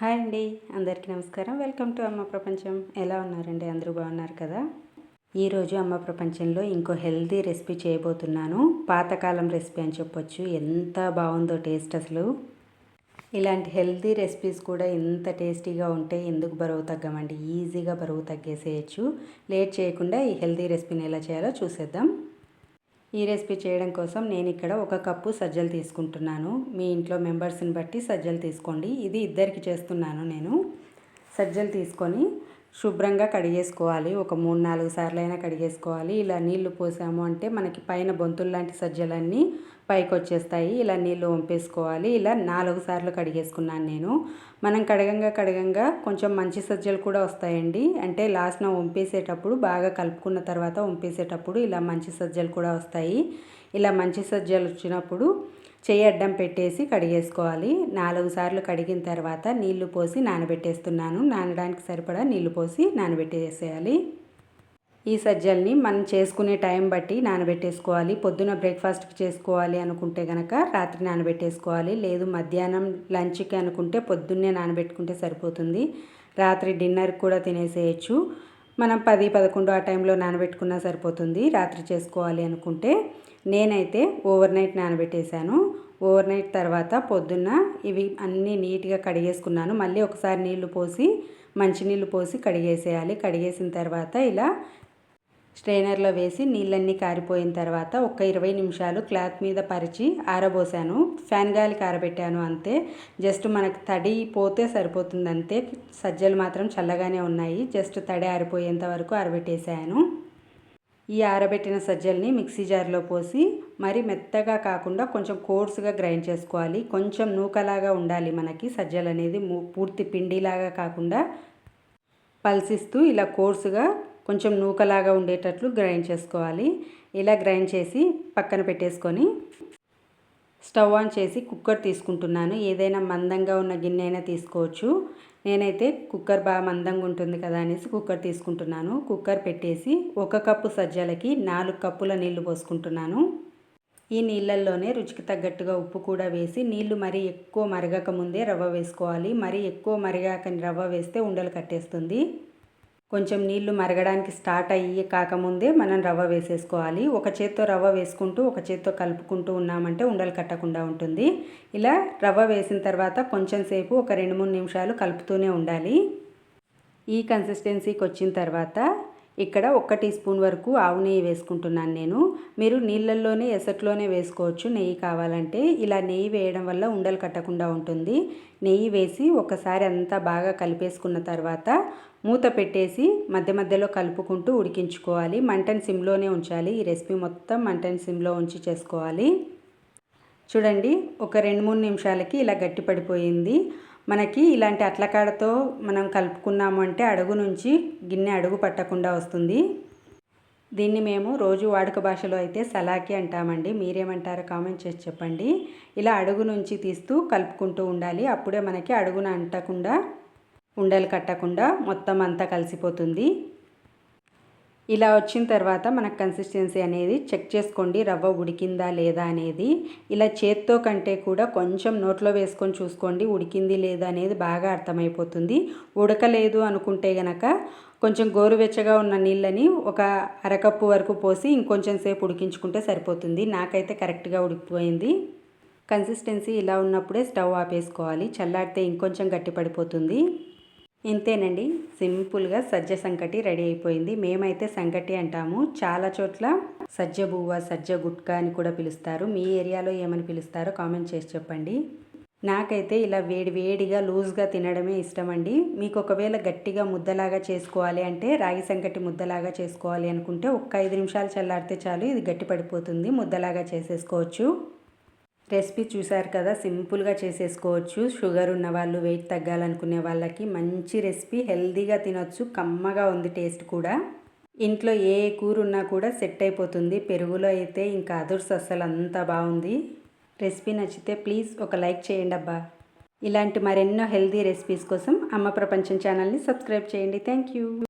Hi అండి అందరికీ నమస్కారం. వెల్కమ్ టు అమ్మ ప్రపంచం. ఎలా ఉన్నారండి? అందరూ బాగున్నారు కదా? ఈరోజు అమ్మ ప్రపంచంలో ఇంకో హెల్దీ రెసిపీ చేయబోతున్నాను. పాతకాలం రెసిపీ అని చెప్పొచ్చు. ఎంత బాగుందో టేస్ట్ అసలు. ఇలాంటి హెల్తీ రెసిపీస్ కూడా ఎంత టేస్టీగా ఉంటే ఎందుకు బరువు తగ్గమండి? ఈజీగా బరువు తగ్గేసేయచ్చు. లేట్ చేయకుండా ఈ హెల్తీ రెసిపీని ఎలా చేయాలో చూసేద్దాం. ఈ రెసిపీ చేయడం కోసం నేను ఇక్కడ ఒక కప్పు సజ్జలు తీసుకుంటున్నాను. మీ ఇంట్లో మెంబర్స్ని బట్టి సజ్జలు తీసుకోండి. ఇది ఇద్దరికి చేస్తున్నాను నేను. సజ్జలు తీసుకొని శుభ్రంగా కడిగేసుకోవాలి. ఒక మూడు నాలుగు సార్లు అయినా కడిగేసుకోవాలి. ఇలా నీళ్ళు పోసాము అంటే మనకి పైన బొంతులు లాంటి సజ్జలన్నీ పైకి వచ్చేస్తాయి ఇలా నీళ్ళు వంపేసుకోవాలి. ఇలా నాలుగు సార్లు కడిగేసుకున్నాను నేను. మనం కడగంగా కడగంగా కొంచెం మంచి సజ్జలు కూడా వస్తాయండి. అంటే లాస్ట్న వంపేసేటప్పుడు బాగా కలుపుకున్న తర్వాత వంపేసేటప్పుడు ఇలా మంచి సజ్జలు కూడా వస్తాయి. ఇలా మంచి సజ్జలు వచ్చినప్పుడు చెయ్యి అడ్డం పెట్టేసి కడిగేసుకోవాలి. నాలుగు సార్లు కడిగిన తర్వాత నీళ్ళు పోసి నానబెట్టేస్తున్నాను. నానడానికి సరిపడా నీళ్ళు పోసి నానబెట్టేసేయాలి. ఈ సజ్జల్ని మనం చేసుకునే టైం బట్టి నానబెట్టేసుకోవాలి. పొద్దున బ్రేక్ఫాస్ట్కి చేసుకోవాలి అనుకుంటే కనుక రాత్రి నానబెట్టేసుకోవాలి. లేదు మధ్యాహ్నం లంచ్కి అనుకుంటే పొద్దున్నే నానబెట్టుకుంటే సరిపోతుంది. రాత్రి డిన్నర్ కూడా తినేసేయచ్చు. మనం పది పదకొండు ఆ టైంలో నానబెట్టుకున్నా సరిపోతుంది. రాత్రి చేసుకోవాలి అనుకుంటే నేనైతే ఓవర్ నైట్ నానబెట్టేశాను. ఓవర్ నైట్ తర్వాత పొద్దున్న ఇవి అన్నీ నీట్గా కడిగేసుకున్నాను. మళ్ళీ ఒకసారి నీళ్ళు పోసి మంచినీళ్ళు పోసి కడిగేసేయాలి. కడిగేసిన తర్వాత ఇలా స్ట్రైనర్లో వేసి నీళ్ళన్నీ కారిపోయిన తర్వాత ఒక ఇరవై నిమిషాలు క్లాత్ మీద పరిచి ఆరబోసాను. ఫ్యాన్ గాలికి ఆరబెట్టాను అంతే. జస్ట్ మనకు తడి పోతే సరిపోతుంది అంతే. సజ్జలు మాత్రం చల్లగానే ఉన్నాయి. జస్ట్ తడి ఆరిపోయేంత వరకు ఆరబెట్టేశాను ఈ ఆరబెట్టిన సజ్జల్ని మిక్సీ జార్లో పోసి మరి మెత్తగా కాకుండా కొంచెం కోర్సుగా గ్రైండ్ చేసుకోవాలి. కొంచెం నూకలాగా ఉండాలి మనకి. సజ్జలు అనేది పూర్తి పిండిలాగా కాకుండా పల్సిస్తూ ఇలా కోర్సుగా కొంచెం నూకలాగా ఉండేటట్లు గ్రైండ్ చేసుకోవాలి. ఇలా గ్రైండ్ చేసి పక్కన పెట్టేసుకొని స్టవ్ ఆన్ చేసి కుక్కర్ తీసుకుంటున్నాను. ఏదైనా మందంగా ఉన్న గిన్నె అయినా తీసుకోవచ్చు. నేనైతే కుక్కర్ బాగా మందంగా ఉంటుంది కదా అనేసి కుక్కర్ తీసుకుంటున్నాను. కుక్కర్ పెట్టేసి ఒక కప్పు సజ్జలకి నాలుగు కప్పుల నీళ్ళు పోసుకుంటున్నాను. ఈ నీళ్ళల్లోనే రుచికి తగ్గట్టుగా ఉప్పు కూడా వేసి నీళ్ళు మరీ ఎక్కువ మరగక ముందే రవ్వ వేసుకోవాలి. మరీ ఎక్కువ మరిగాక రవ్వ వేస్తే ఉండలు కట్టేస్తుంది. కొంచెం నీళ్ళు మరగడానికి స్టార్ట్ అయ్యి కాకముందే మనం రవ్వ వేసేసుకోవాలి. ఒక చేత్తో రవ్వ వేసుకుంటూ ఒక చేత్తో కలుపుకుంటూ ఉన్నామంటే ఉండలు కట్టకుండా ఉంటుంది. ఇలా రవ్వ వేసిన తర్వాత కొంచెం సేపు ఒక రెండు మూడు నిమిషాలు కలుపుతూనే ఉండాలి. ఈ కన్సిస్టెన్సీకి వచ్చిన తర్వాత ఇక్కడ ఒక్క టీ స్పూన్ వరకు ఆవు నెయ్యి వేసుకుంటున్నాను నేను. మీరు నీళ్ళల్లోనే ఎసట్లోనే వేసుకోవచ్చు. నెయ్యి కావాలంటే ఇలా నెయ్యి వేయడం వల్ల ఉండలు కట్టకుండా ఉంటుంది. నెయ్యి వేసి ఒకసారి అంతా బాగా కలిపేసుకున్న తర్వాత మూత పెట్టేసి మధ్య మధ్యలో కలుపుకుంటూ ఉడికించుకోవాలి. మంటన్ సిమ్లోనే ఉంచాలి. ఈ రెసిపీ మొత్తం మంటన్ సిమ్లో ఉంచి చేసుకోవాలి. చూడండి ఒక రెండు మూడు నిమిషాలకి ఇలా గట్టి పడిపోయింది మనకి ఇలాంటి అట్లకాడతో మనం కలుపుకున్నాము అంటే అడుగు నుంచి గిన్నె అడుగు పట్టకుండా వస్తుంది. దీన్ని మేము రోజు వాడుక భాషలో అయితే సలాకి అంటామండి. మీరేమంటారో కామెంట్ చేసి చెప్పండి. ఇలా అడుగు నుంచి తీస్తూ కలుపుకుంటూ ఉండాలి. అప్పుడే మనకి అడుగున అంటకుండా ఉండలు కట్టకుండా మొత్తం అంతా కలిసిపోతుంది. ఇలా వచ్చిన తర్వాత మనకు కన్సిస్టెన్సీ అనేది చెక్ చేసుకోండి రవ్వ ఉడికిందా లేదా అనేది. ఇలా చేత్తో కంటే కూడా కొంచెం నోట్లో వేసుకొని చూసుకోండి ఉడికింది లేదా అనేది బాగా అర్థమైపోతుంది. ఉడకలేదు అనుకుంటే గనక కొంచెం గోరువెచ్చగా ఉన్న నీళ్ళని ఒక అరకప్పు వరకు పోసి ఇంకొంచెం సేపు ఉడికించుకుంటే సరిపోతుంది. నాకైతే కరెక్ట్గా ఉడికిపోయింది. కన్సిస్టెన్సీ ఇలా ఉన్నప్పుడే స్టవ్ ఆపేసుకోవాలి. చల్లారితే ఇంకొంచెం గట్టి పడిపోతుంది ఇంతేనండి. సింపుల్గా సజ్జ సంకటి రెడీ అయిపోయింది. మేమైతే సంకటి అంటాము. చాలా చోట్ల సజ్జ బువ్వ సజ్జ గుట్కా అని కూడా పిలుస్తారు. మీ ఏరియాలో ఏమని పిలుస్తారో కామెంట్ చేసి చెప్పండి. నాకైతే ఇలా వేడి వేడిగా లూజ్గా తినడమే ఇష్టం అండి మీకు ఒకవేళ గట్టిగా ముద్దలాగా చేసుకోవాలి అంటే రాగి సంకటి ముద్దలాగా చేసుకోవాలి అనుకుంటే ఒక్క ఐదు నిమిషాలు చల్లారితే చాలు ఇది గట్టి పడిపోతుంది ముద్దలాగా చేసేసుకోవచ్చు. రెసిపీ చూశారు కదా సింపుల్గా చేసేసుకోవచ్చు. షుగర్ ఉన్న వాళ్ళు వెయిట్ తగ్గాలనుకునే వాళ్ళకి మంచి రెసిపీ హెల్దీగా తినొచ్చు కమ్మగా ఉంది టేస్ట్ కూడా. ఇంట్లో ఏ కూర ఉన్నా కూడా సెట్ అయిపోతుంది. పెరుగులో అయితే ఇంకా అదుర్స్ అస్సలు అంతా బాగుంది. రెసిపీ నచ్చితే ప్లీజ్ ఒక లైక్ చేయండి అబ్బా. ఇలాంటి మరెన్నో హెల్దీ రెసిపీస్ కోసం అమ్మ ప్రపంచం ఛానల్ని సబ్స్క్రైబ్ చేయండి. Thank you.